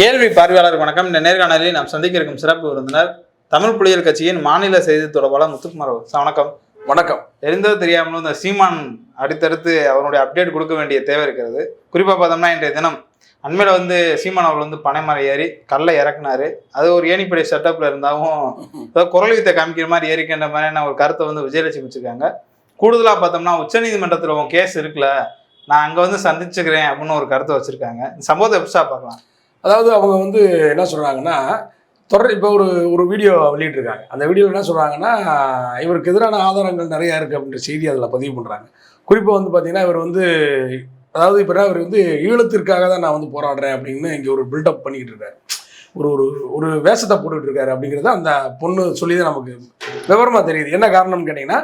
கேள்வி பார்வையாளர் வணக்கம். இந்த நேர்காணலில் நாம் சந்திக்க இருக்கும் சிறப்பு விருந்தினர் தமிழ் புலிகள் கட்சியின் மாநில செய்தி தொடர்பாளர் முத்துக்குமார் வணக்கம். வணக்கம். தெரிந்தோ தெரியாமலோ இந்த சீமான் அடுத்தடுத்து அவருடைய அப்டேட் கொடுக்க வேண்டிய தேவை இருக்கிறது. குறிப்பாக பார்த்தோம்னா இன்றைய தினம் அண்மையில் வந்து சீமான் அவர்கள் வந்து பனைமரம் ஏறி கல்லை இறக்குனாரு. அது ஒரு ஏணிப்படை செட்டப்ல இருந்தாலும் ஏதோ குரல் வித்தை காமிக்கிற மாதிரி ஏறிக்கின்ற மாதிரியான ஒரு கருத்தை வந்து விஜயலட்சுமி வச்சிருக்காங்க. கூடுதலாக பார்த்தோம்னா உச்சநீதிமன்றத்தில் உன் கேஸ் இருக்குல்ல நான் அங்கே வந்து சந்திச்சுக்கிறேன் அப்படின்னு ஒரு கருத்தை வச்சிருக்காங்க. இந்த சம்பவத்தை எப்படி பார்க்கலாம்? அதாவது அவங்க வந்து என்ன சொல்கிறாங்கன்னா தொடர் இப்போ ஒரு ஒரு வீடியோ வெளியிட்டிருக்காங்க. அந்த வீடியோவில் என்ன சொல்கிறாங்கன்னா இவருக்கு எதிரான ஆதாரங்கள் நிறையா இருக்குது அப்படின்ற செய்தி அதில் பதிவு பண்ணுறாங்க குறிப்பாக வந்து பார்த்தீங்கன்னா இவர் வந்து அதாவது இப்போ இவர் வந்து ஈழத்திற்காக தான் நான் வந்து போராடுறேன் அப்படின்னு இங்கே ஒரு பில்டப் பண்ணிக்கிட்டு இருக்காரு. ஒரு ஒரு ஒரு வேஷத்தை போட்டுக்கிட்டு இருக்காரு அப்படிங்கிறத அந்த பொண்ணு சொல்லி தான் நமக்கு விவரமாக தெரியுது. என்ன காரணம்னு கேட்டிங்கன்னா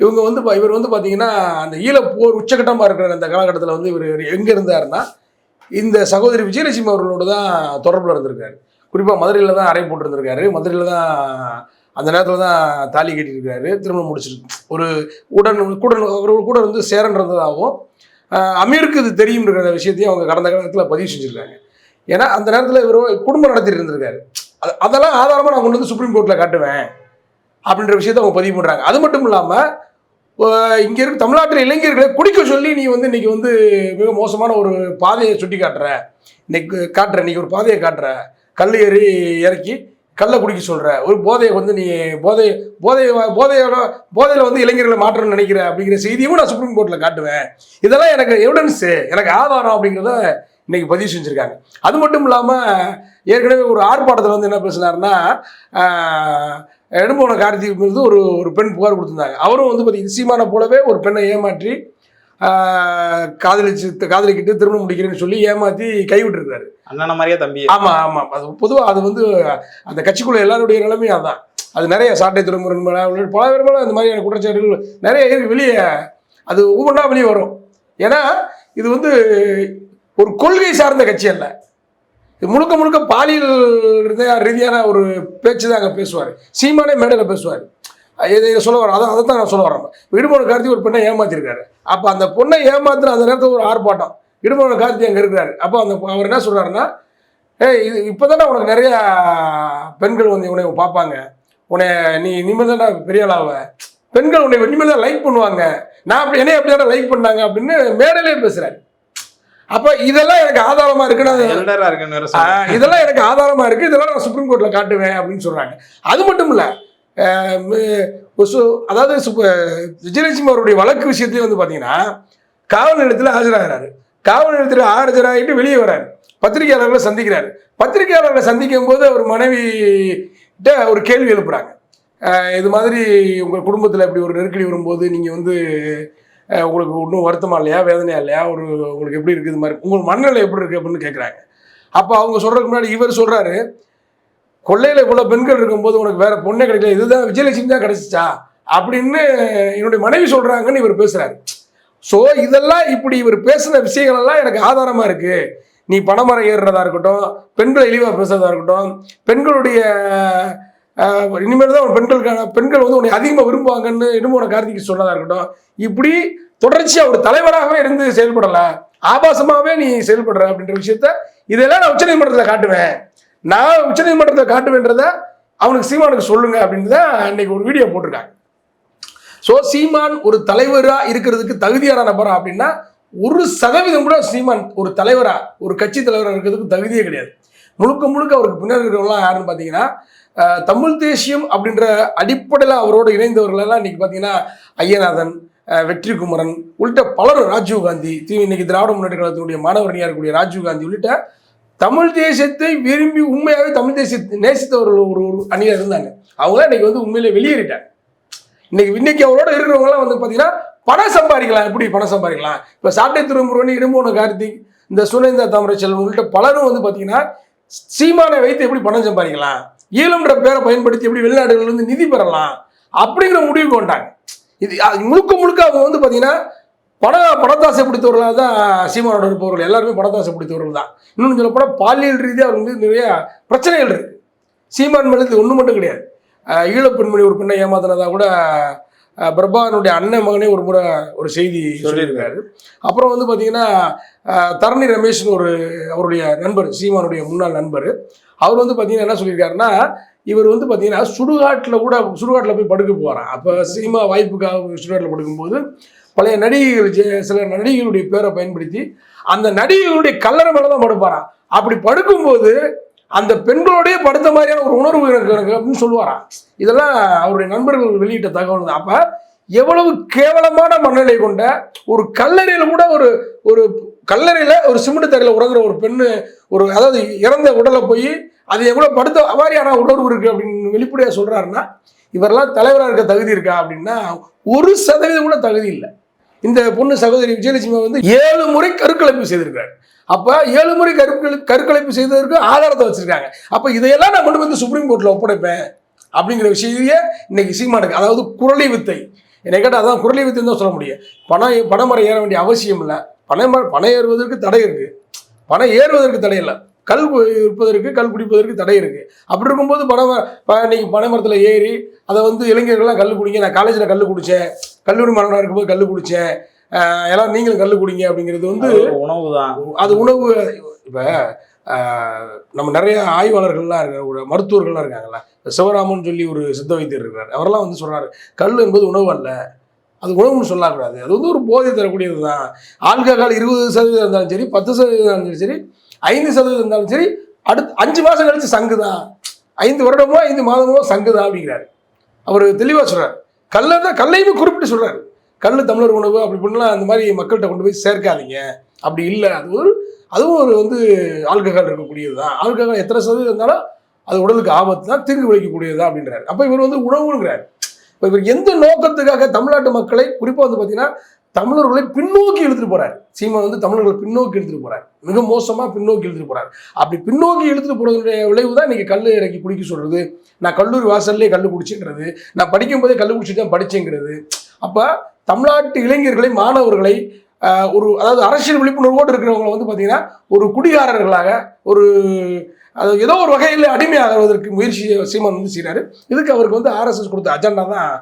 இவங்க வந்து இவர் வந்து பார்த்தீங்கன்னா அந்த ஈழப்போர் உச்சகட்டமாக இருக்கிற அந்த காலகட்டத்தில் வந்து இவர் எங்கே இருந்தாருன்னா இந்த சகோதரி விஜயலட்சுமி அவர்களோடு தான் தொடர்பில் இருந்திருக்காரு. குறிப்பாக மதுரையில் தான் அறை போட்டிருந்திருக்காரு. மதுரையில் தான் அந்த நேரத்தில் தான் தாலி கட்டியிருக்காரு. திருமணம் முடிச்சிருக்கு ஒரு உடன் கூட அவர் கூட வந்து சேரன் இருந்ததாகவும் அமீருக்கு இது தெரியும்ன்ற விஷயத்தையும் அவங்க கடந்த காலத்தில் பதிவு செஞ்சுருக்காங்க. ஏன்னா அந்த நேரத்தில் இவர் குடும்பம் நடத்திட்டு இருந்திருக்காரு. அதெல்லாம் ஆதாரமாக நான் கொண்டு வந்து சுப்ரீம் கோர்ட்டில் காட்டுவேன். அப்படின்ற விஷயத்தை அவங்க பதிவு பண்ணுறாங்க அது மட்டும் இல்லாமல் இங்கே இருக்க தமிழ்நாட்டில் இளைஞர்களை குடிக்க சொல்லி நீ வந்து இன்னைக்கு வந்து மிக மோசமான ஒரு பாதையை சுட்டி காட்டுற. இன்னைக்கு காட்டுற இன்னைக்கு ஒரு பாதையை காட்டுற. கல் ஏறி இறக்கி கல்லை குடிக்க சொல்கிற ஒரு போதையை வந்து நீ போதை போதை போதையோட போதையில் வந்து இளைஞர்களை மாற்றணும்னு நினைக்கிற அப்படிங்கிற செய்தியும் நான் சுப்ரீம் கோர்ட்டில் காட்டுவேன். இதெல்லாம் எனக்கு எவிடன்ஸு எனக்கு ஆதாரம் அப்படிங்கிறத இன்னைக்கு பதிவு செஞ்சுருக்காங்க. அது மட்டும் இல்லாமல் ஏற்கனவே ஒரு ஆர்ப்பாட்டத்தில் வந்து என்ன பேசினாருன்னா எடும்போன கார்த்திக் மீது ஒரு ஒரு பெண் புகார் கொடுத்திருந்தாங்க. அவரும் வந்து பார்த்தீங்கன்னா சீமானை போலவே ஒரு பெண்ணை ஏமாற்றி காதலிச்சு காதலிக்கிட்டு திருமணம் முடிக்கிறேன்னு சொல்லி ஏமாற்றி கைவிட்டுருக்காரு அண்ணன மாதிரியே தம்பி. ஆமாம் ஆமாம் அது பொதுவாக அது வந்து அந்த கட்சிக்குள்ள எல்லாருடைய நிலைமையும் அதான். அது நிறைய சாட்டை மேலே உள்ளிட்ட பல பேர் மேலே இந்த மாதிரியான குற்றச்சாட்டுகள் நிறைய இருக்கு வெளியே அது ஒவ்வொன்றா வெளியே வரும். ஏன்னா இது வந்து ஒரு கொள்கை சார்ந்த கட்சி அல்ல. முழுக்க முழுக்க பாலியல் ரீதியான ஒரு பேச்சு தான் அங்கே பேசுவார். சீமானே மேடையில் பேசுவார். இதை சொல்ல வரேன் அதான் அதை தான் நான் சொல்ல வரேன். விடுமோன கார்த்தி ஒரு பெண்ணை ஏமாத்திருக்காரு. அப்போ அந்த பொண்ணை ஏமாத்துன அந்த நேரத்தில் ஒரு ஆர்ப்பாட்டம். இடுமோன கார்த்தி அங்கே இருக்கிறாரு. அப்போ அந்த அவர் என்ன சொல்கிறாருன்னா ஏய் இது இப்போ உனக்கு நிறைய பெண்கள் வந்து உன்னை பார்ப்பாங்க. உன்னை நீ இனிமேல் தானே பெரிய ஆளாவ பெண்கள் உன்னை இனிமேல் தான் லைக் பண்ணுவாங்க. நான் அப்படி என்னைய அப்படி தானே லைக் பண்ணாங்க அப்படின்னு மேடையிலே பேசுகிறாரு அப்போ இதெல்லாம் எனக்கு ஆதாரமா சொல்றாங்க. இதெல்லாம் எனக்கு ஆதாரமா இருக்கு. இதெல்லாம் நான் சுப்ரீம் கோர்ட்ல காட்டுவேன் அப்படின்னு சொல்றாங்க. அது மட்டும் இல்ல அதாவது விஜயலட்சுமி அவருடைய வழக்கு விஷயத்தையும் வந்து பாத்தீங்கன்னா காவல் நிலையத்தில் ஆஜராகிறாரு. காவல் நிலையத்தில் ஆஜராகிட்டு வெளியே வராரு. பத்திரிகையாளர்களை சந்திக்கிறாரு. பத்திரிகையாளர்களை சந்திக்கும் போது அவர் மனைவி கிட்ட ஒரு கேள்வி எழுப்புறாங்க. இது மாதிரி உங்கள் குடும்பத்தில் இப்படி ஒரு நெருக்கடி வரும்போது நீங்கள் வந்து உங்களுக்கு ஒன்றும் வருத்தமா இல்லையா வேதனையா இல்லையா? ஒரு உங்களுக்கு எப்படி இருக்குது இது மாதிரி? உங்கள் மனநிலை எப்படி இருக்குது அப்படின்னு கேட்குறாங்க அப்போ அவங்க சொல்கிறதுக்கு முன்னாடி இவர் சொல்கிறாரு கொள்ளையில் இவ்வளோ பெண்கள் இருக்கும்போது உனக்கு வேறு பொண்ணே கிடைக்கல. இதுதான் விஜயலட்சுமி தான் கிடைச்சிச்சா? அப்படின்னு என்னுடைய மனைவி சொல்கிறாங்கன்னு இவர் பேசுகிறாரு ஸோ இதெல்லாம் இப்படி இவர் பேசின விஷயங்களெல்லாம் எனக்கு ஆதாரமாக இருக்குது நீ பணமரம் ஏறுறதா இருக்கட்டும் பெண்களை இழிவாக பேசுறதா இருக்கட்டும் பெண்களுடைய இனிமேல் தான் பெண்களுக்கான பெண்கள் வந்து உன்னை அதிகமாக விரும்புவாங்கன்னு இடுமோன கார்த்திக் சொன்னதாக இருக்கட்டும். இப்படி தொடர்ச்சியாக ஒரு தலைவராகவே இருந்து செயல்படலை ஆபாசமாகவே நீ செயல்படுற அப்படின்ற விஷயத்த இதெல்லாம் நான் உச்சநீதிமன்றத்தில் காட்டுவேன். நான் உச்சநீதிமன்றத்தில் காட்டுவேன்றத அவனுக்கு சீமானுக்கு சொல்லுங்க அப்படின்னு தான் அன்னைக்கு ஒரு வீடியோ போட்டிருக்காங்க. ஸோ சீமான் ஒரு தலைவராக இருக்கிறதுக்கு தகுதியான நபரா அப்படின்னா ஒரு சதவீதம் கூட சீமான் ஒரு தலைவராக ஒரு கட்சி தலைவராக இருக்கிறதுக்கு தகுதியே கிடையாது. முழுக்க முழுக்க அவருக்கு பின்னாடி இருக்கிறவங்களாம் யாருன்னு பார்த்தீங்கன்னா தமிழ் தேசியம் அப்படின்ற அடிப்படையில் அவரோடு இணைந்தவர்களெல்லாம் இன்னைக்கு பார்த்தீங்கன்னா ஐயநாதன் அஹ், வெற்றிக்குமரன் உள்ளிட்ட பலரும் ராஜீவ் காந்தி இன்னைக்கு திராவிட முன்னேற்ற கழகத்தினுடைய மாணவரணியாக இருக்கக்கூடிய ராஜீவ் காந்தி உள்ளிட்ட தமிழ் தேசியத்தை விரும்பி உண்மையாகவே தமிழ் தேசிய நேசித்தவர்கள் ஒரு ஒரு அணியாக இருந்தாங்க. அவங்க இன்னைக்கு வந்து உண்மையிலே வெளியேறிட்டாங்க. இன்னைக்கு இன்னைக்கு அவரோட இருக்கிறவங்களாம் வந்து பார்த்தீங்கன்னா பணம் சம்பாதிக்கலாம். எப்படி பணம் சம்பாதிக்கலாம்? இப்போ சாட்டை திருமுருகன் இடும்போன கார்த்திக் இந்த சுனேந்தா தாமரைச்செல்வன் உள்ளிட்ட பலரும் வந்து பார்த்தீங்கன்னா சீமானை வைத்து எப்படி பணம் சம்பாதிக்கலாம்? ஈழம்ன்ற பேரை பயன்படுத்தி எப்படி வெளிநாடுகள்லேருந்து நிதி பெறலாம்? அப்படிங்கிற முடிவுக்கு வந்துட்டாங்க. இது அது முழுக்க முழுக்க அவங்க வந்து பார்த்தீங்கன்னா பண பணத்தாசை பிடித்தவர்களாக தான் சீமானோட இருப்பவர்கள். எல்லாருமே பணத்தாசை பிடித்தவர்கள் தான். இன்னொன்று சொல்ல போனால் பாலியல் ரீதியாக அவங்க வந்து நிறைய பிரச்சனைகள் இருக்குது சீமான் மேலே இது ஒன்று மட்டும் கிடையாது. ஈழப்பெண்மணி ஒரு பெண்ணை ஏமாத்தினதாக கூட பிரபாகரனுடைய அண்ணன் மகனே ஒரு முறை ஒரு செய்தி சொல்லியிருக்காரு. அப்புறம் வந்து பார்த்தீங்கன்னா தரணி ரமேஷ்னு ஒரு அவருடைய நண்பர் சீமானுடைய முன்னாள் நண்பர். அவர் வந்து பார்த்தீங்கன்னா என்ன சொல்லியிருக்காருன்னா இவர் வந்து பார்த்தீங்கன்னா சுடுகாட்டில் கூட சுடுகாட்டில் போய் படுக்க போகிறான் அப்போ சினிமா வாய்ப்புக்காக சுடுகாட்டில் படுக்கும்போது பழைய நடிகைகள் சில நடிகைகளுடைய பேரை பயன்படுத்தி அந்த நடிகைகளுடைய கல்லறை மேலே தான் படுப்பாராம். அப்படி படுக்கும்போது அந்த பெண்களோடய படுத்த மாதிரியான ஒரு உணர்வு எனக்கு எனக்கு அப்படின்னு சொல்லுவாராம் இதெல்லாம் அவருடைய நண்பர்கள் வெளியிட்ட தகவல் தான். அப்போ எவ்வளவு கேவலமான மனநிலை கொண்ட ஒரு கல்லறையில் கூட ஒரு ஒரு கல்லறையில் ஒரு சிமெண்ட் தரையில் உறங்குற ஒரு பெண்ணு ஒரு அதாவது இறந்த உடலை போய் அது கூட படுத்த மாதிரியான உணர்வு இருக்குது அப்படின்னு வெளிப்படையாக சொல்கிறாருன்னா இவரெல்லாம் தலைவராக இருக்க தகுதி இருக்கா அப்படின்னா ஒரு சதவீதம் கூட தகுதி இல்லை. இந்த பொண்ணு சகோதரி விஜயலட்சுமி வந்து ஏழு முறை கருக்கலைப்பு செய்திருக்காரு அப்போ ஏழு முறை கருக்கலை கருக்கலைப்பு செய்ததற்கு ஆதாரத்தை வச்சுருக்காங்க. அப்போ இதையெல்லாம் நான் கொண்டு வந்து சுப்ரீம் கோர்ட்டில் ஒப்படைப்பேன் அப்படிங்கிற விஷயத்தையே இன்னைக்கு சீமானுக்கு அதாவது குரளி வித்தை. என்னை கேட்டால் அதான் குரலி வித்தைன்னு தான் சொல்ல முடியும். பணம் பணமரம் ஏற வேண்டிய அவசியம் இல்லை. பணம் பணம் ஏறுவதற்கு தடை இருக்குது பணம் ஏறுவதற்கு தடை இல்லை. கல் இருப்பதற்கு கல் குடிப்பதற்கு தடை இருக்கு. அப்படி இருக்கும்போது பணம் ப- இன்னைக்கு பனைமரத்தில் ஏறி அதை வந்து இளைஞர்கள்லாம் கல் குடிங்க நான் காலேஜில் கல் குடித்தேன் கல்லூரி மாணவனாக இருக்கும்போது கல் குடித்தேன் எல்லாம் நீங்களும் கல் குடிங்க அப்படிங்கிறது வந்து உணவு தான் அது உணவு இப்போ நம்ம நிறைய ஆய்வாளர்கள்லாம் இருக்காங்க ஒரு மருத்துவர்கள்லாம் இருக்காங்கல்ல. சிவராமன் சொல்லி ஒரு சித்த வைத்தியர் இருக்கிறார் அவரெல்லாம் வந்து சொல்றாரு கல் என்பது உணவு அல்ல. அது உணவுன்னு சொல்லக்கூடாது. அது வந்து ஒரு போதை தரக்கூடியது தான் ஆல்கஹால் இருபது சதவீதம் இருந்தாலும் சரி பத்து சதவீதம் இருந்தாலும் சரி ஐந்து சதவீதம் இருந்தாலும் சரி அடுத்து அஞ்சு மாதம் கழிச்சு சங்கு தான் ஐந்து வருடமோ ஐந்து மாதமோ சங்கு தான் அப்படிங்கிறார். அவர் தெளிவாக சொல்கிறார் கல்லை தான் கல்லையுமே குறிப்பிட்டு சொல்கிறார் கல் தமிழர் உணவு அப்படி இப்படிலாம் அந்த மாதிரி மக்கள்கிட்ட கொண்டு போய் சேர்க்காதீங்க. அப்படி இல்லை. அது ஒரு அதுவும் ஒரு வந்து ஆல்கஹால் இருக்கக்கூடியது தான் ஆல்கஹால் எத்தனை சதவீதம் இருந்தாலும் அது உடலுக்கு ஆபத்து தான் தீங்கு விளைவிக்கக்கூடியது தான் அப்படின்றார். அப்போ இவர் வந்து உணவுங்கிறார். இப்போ இவர் எந்த நோக்கத்துக்காக தமிழ்நாட்டு மக்களை குறிப்பாக வந்து பார்த்தீங்கன்னா தமிழர்களை பின்னோக்கி எழுத்துட்டு போறாரு. சீமான் வந்து தமிழர்களை பின்னோக்கி எழுத்துட்டு போறாரு. மிக மோசமா பின்னோக்கி இழுத்துட்டு போறாரு. அப்படி பின்னோக்கி இழுத்துட்டு போறதுடைய விளைவு தான் இன்னைக்கு கல் இறக்கி குடிக்க சொல்றது. நான் கல்லூரி வாசல்லே கல் குடிச்சுங்கிறது. நான் படிக்கும் போதே கல் குடிச்சுட்டு தான் படிச்சேங்கிறது. அப்ப தமிழ்நாட்டு இளைஞர்களை மாணவர்களை ஒரு அதாவது அரசியல் விழிப்புணர்வோடு இருக்கிறவங்களை வந்து பார்த்தீங்கன்னா ஒரு குடிகாரர்களாக ஒரு அது ஏதோ ஒரு வகையில் அடிமையாகுவதற்கு முயற்சி சீமான் வந்து செய்கிறாரு இதுக்கு அவருக்கு வந்து ஆர்எஸ்எஸ் கொடுத்த அஜெண்டா தான்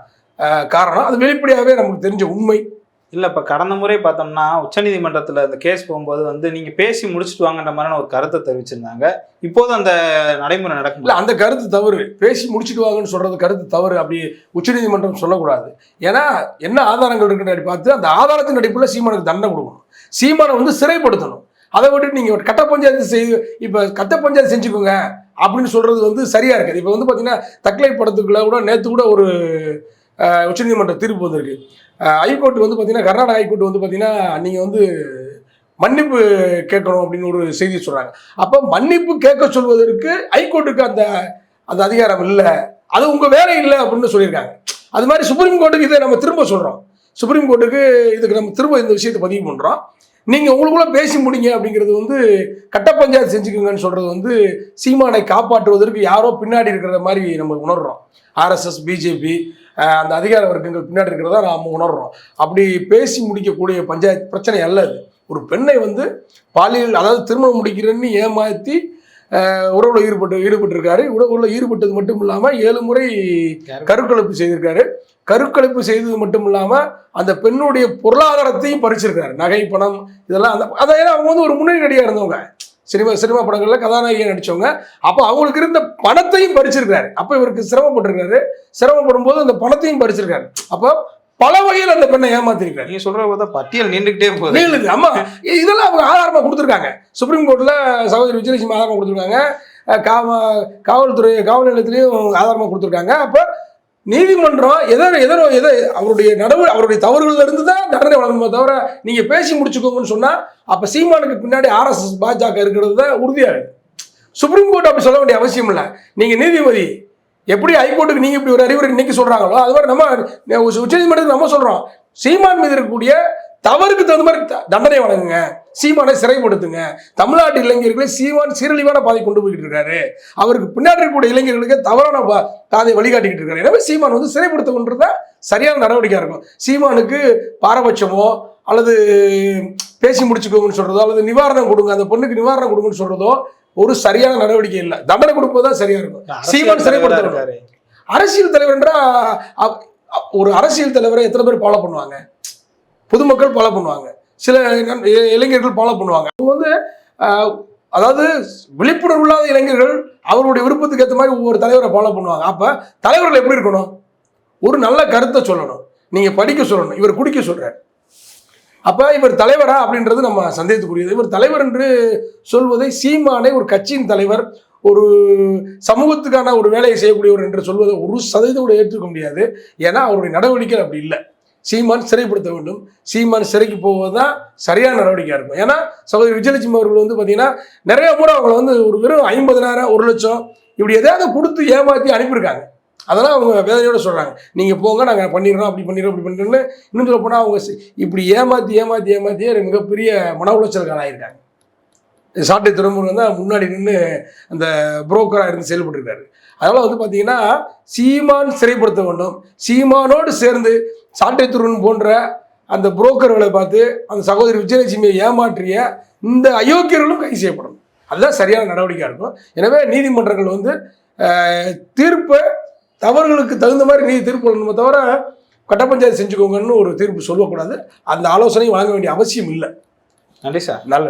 காரணம். அது வெளிப்படையாகவே நமக்கு தெரிஞ்ச உண்மை. இல்லை இப்போ கடந்த முறை பார்த்தோம்னா உச்சநீதிமன்றத்தில் அந்த கேஸ் போகும்போது வந்து நீங்கள் பேசி முடிச்சுட்டு வாங்கன்ற மாதிரியான ஒரு கருத்தை தெரிவிச்சிருந்தாங்க. இப்போது அந்த நடைமுறை நடக்கும்? இல்லை அந்த கருத்து தவறு. பேசி முடிச்சுட்டு வாங்கன்னு சொல்கிறது கருத்து தவறு. அப்படி உச்சநீதிமன்றம் சொல்லக்கூடாது. ஏன்னா என்ன ஆதாரங்கள் இருக்குன்னு பார்த்து அந்த ஆதாரத்தின் அடிப்படையில் சீமானுக்கு தண்டனை கொடுக்கணும். சீமானை வந்து சிறைப்படுத்தணும். அதை விட்டு நீங்கள் கட்ட பஞ்சாயத்து செய்து இப்போ கட்ட பஞ்சாயத்து செஞ்சுக்கோங்க அப்படின்னு சொல்கிறது வந்து சரியாக இருக்காது. இப்போ வந்து பார்த்தீங்கன்னா தக்லை படத்துக்குள்ள கூட நேற்று கூட ஒரு உச்சநீதிமன்ற தீர்ப்பு வந்திருக்கு. ஹைகோர்ட் வந்து பார்த்தீங்கன்னா கர்நாடகா ஹைகோர்ட் வந்து பார்த்தீங்கன்னா நீங்கள் வந்து மன்னிப்பு கேட்கணும் அப்படின்னு ஒரு செய்தி சொல்கிறாங்க அப்போ மன்னிப்பு கேட்க சொல்வதற்கு ஹைகோர்ட்டுக்கு அந்த அந்த அதிகாரம் இல்லை. அது உங்கள் வேலை இல்லை அப்படின்னு சொல்லியிருக்காங்க. அது மாதிரி சுப்ரீம் கோர்ட்டுக்கு இதை நம்ம திரும்ப சொல்கிறோம் சுப்ரீம் கோர்ட்டுக்கு இதுக்கு நம்ம திரும்ப இந்த விஷயத்தை பதிவு பண்ணுறோம் நீங்கள் உங்களுக்குள்ள பேசி முடிங்க அப்படிங்கிறது வந்து கட்ட பஞ்சாயத்து செஞ்சுக்கோங்கன்னு சொல்கிறது வந்து சீமானை காப்பாற்றுவதற்கு யாரோ பின்னாடி இருக்கிற மாதிரி நம்ம உணர்றோம். ஆர்எஸ்எஸ் பிஜேபி அந்த அதிகார வர்க்கங்கள் பின்னாடி இருக்கிறதா நாம உணர்றோம். அப்படி பேசி முடிக்கக்கூடிய பஞ்சாயத்து பிரச்சனை அல்ல அது. ஒரு பெண்ணை வந்து பாலியல் அதாவது திருமணம் முடிக்கிறேன்னு அஹ், உறவுல ஈடுபட்டு ஈடுபட்டிருக்காரு. உறவுல ஈடுபட்டது மட்டும் இல்லாம ஏழு முறை கருக்கலைப்பு செய்திருக்காரு. கருக்கலைப்பு செய்தது மட்டும் இல்லாம அந்த பெண்ணுடைய பொருளாதாரத்தையும் பறிச்சிருக்காரு. நகை பணம் இதெல்லாம் அந்த அதாவது அவங்க வந்து ஒரு முன்னணி நடிகா இருந்தவங்க. சினிமா சினிமா படங்கள்ல கதாநாயகியா நடிச்சவங்க. அப்போ அவங்களுக்கு இருந்த பணத்தையும் பறிச்சிருக்காரு அப்போ இவருக்கு சிரமப்பட்டிருக்காரு சிரமப்படும் போது அந்த பணத்தையும் பறிச்சிருக்காரு. அப்போ பல வகையில் அந்த பெண்ணை ஏமாத்திருக்காரு நீங்க சொல்ற பார்த்தா பட்டியல் நீண்டுகிட்டே போகுது. நீளுது ஆமா. இதெல்லாம் அவங்க ஆதாரமா கொடுத்துருக்காங்க. சுப்ரீம் கோர்ட்ல சகோதரி விஜயலட்சுமி ஆதாரமா கொடுத்துருக்காங்க. காவ காவல்துறை காவல் நிலையத்திலையும் ஆதாரமா கொடுத்துருக்காங்க. அப்ப நீதிமன்றம் எதோ எதோ எதோ அவருடைய நடவு அவருடைய தவறுகள்ல இருந்து தான் தண்டனை வழங்கணுமே தவிர நீங்க பேசி முடிச்சுக்கோங்கன்னு சொன்னா அப்ப சீமானுக்கு பின்னாடி ஆர்எஸ்எஸ் பாஜக இருக்கிறது தான் உறுதியாக சுப்ரீம் கோர்ட் அப்படி சொல்ல வேண்டிய அவசியம் இல்லை. நீங்க நீதிபதி எப்படி ஹைகோர்ட்டுக்கு நீங்க இப்படி ஒரு அறிவுரை இன்னைக்கு சொல்றாங்களோ அது மாதிரி நம்ம உச்சநீதிமன்றத்துக்கு நம்ம சொல்றோம். சீமான் மீது இருக்கக்கூடிய தவறுக்கு தகுந்த மாதிரி த- தண்டனை வழங்குங்க. சீமானை சிறைப்படுத்துங்க. தமிழ்நாட்டு இளைஞர்களை சீமான் சீரழிவான பாதை கொண்டு போய்கிட்டு இருக்காரு. அவருக்கு பின்னாடி இருக்கக்கூடிய இளைஞர்களுக்கு தவறான பா- பாதையை வழிகாட்டிக்கிட்டு இருக்காரு. எனவே சீமான் வந்து சிறைப்படுத்த கொண்டிருந்தா சரியான நடவடிக்கையா இருக்கும். சீமானுக்கு பாரபட்சமோ அல்லது பேசி முடிச்சுக்கோங்கன்னு சொல்றதோ அல்லது நிவாரணம் கொடுங்க அந்த பொண்ணுக்கு நிவாரணம் கொடுங்கன்னு சொல்றதோ ஒரு சரியான நடவடிக்கை இல்லை. தண்டனை கொடுப்பது தான் சரியா இருக்கும். சீமான் இருக்காரு. அரசியல் தலைவர் என்றா ஒரு அரசியல் தலைவரை எத்தனை பேர் ஃபாலோ பண்ணுவாங்க? பொதுமக்கள் ஃபாலோ பண்ணுவாங்க. சில இளைஞர்கள் ஃபாலோ பண்ணுவாங்க. அவங்க வந்து அதாவது விழிப்புணர்வு இல்லாத இளைஞர்கள் அவருடைய விருப்பத்துக்கு ஏற்ற மாதிரி ஒவ்வொரு தலைவரை ஃபாலோ பண்ணுவாங்க. அப்போ தலைவர்கள் எப்படி இருக்கணும்? ஒரு நல்ல கருத்தை சொல்லணும். நீங்கள் படிக்க சொல்லணும். இவர் குடிக்க சொல்கிறார் அப்போ இவர் தலைவரா அப்படின்றது நம்ம சந்தேகத்துக்குரியது. இவர் தலைவர் என்று சொல்வதை சீமானை ஒரு கட்சியின் தலைவர் ஒரு சமூகத்துக்கான ஒரு வேலையை செய்யக்கூடியவர் என்று சொல்வதை ஒரு சதவீதம் கூட ஏற்றுக்க முடியாது. ஏன்னா அவருடைய நடவடிக்கை அப்படி இல்லை. சீமான் சிறைப்படுத்த வேண்டும். சீமான் சிறைக்கு போவது தான் சரியான நடவடிக்கையாக இருக்கும். ஏன்னா சகோதரி விஜயலட்சுமி அவர்கள் வந்து பார்த்தீங்கன்னா நிறைய கூட அவங்கள வந்து ஒரு வெறும் ஐம்பதனாயிரம் ஒரு லட்சம் இப்படி எதாவது கொடுத்து ஏமாற்றி அனுப்பியிருக்காங்க. அதெல்லாம் அவங்க வேதனையோட சொல்கிறாங்க நீங்கள் போங்க நாங்கள் பண்ணிடுறோம் அப்படி பண்ணிடுறோம் அப்படி பண்ணிடுறோம்னு இன்னும் சொல்ல போனால் அவங்க இப்படி ஏமாற்றி ஏமாற்றி ஏமாற்றியே மிகப்பெரிய மன உளைச்சல்கள் ஆகியிருக்காங்க சாட்டை துறைமுருகன் தான் முன்னாடி நின்று அந்த புரோக்கராக இருந்து செயல்பட்டுருக்காரு. அதனால் வந்து பார்த்தீங்கன்னா சீமான் சிறைப்படுத்த வேண்டும். சீமானோடு சேர்ந்து சாட்டை துருவன் போன்ற அந்த புரோக்கர்களை பார்த்து அந்த சகோதரி விஜயலட்சுமியை ஏமாற்றிய இந்த அயோக்கியர்களும் கைது செய்யப்படணும். அதுதான் சரியான நடவடிக்கையாக இருக்கும். எனவே நீதிமன்றங்கள் வந்து தீர்ப்பை தவறுகளுக்கு தகுந்த மாதிரி நீதி தீர்ப்பு சொல்லணுமே தவிர கட்ட பஞ்சாயத்து செஞ்சுக்கோங்கன்னு ஒரு தீர்ப்பு சொல்லக்கூடாது. அந்த ஆலோசனை வழங்க வேண்டிய அவசியம் இல்லை. நன்றி சார். நல்லது.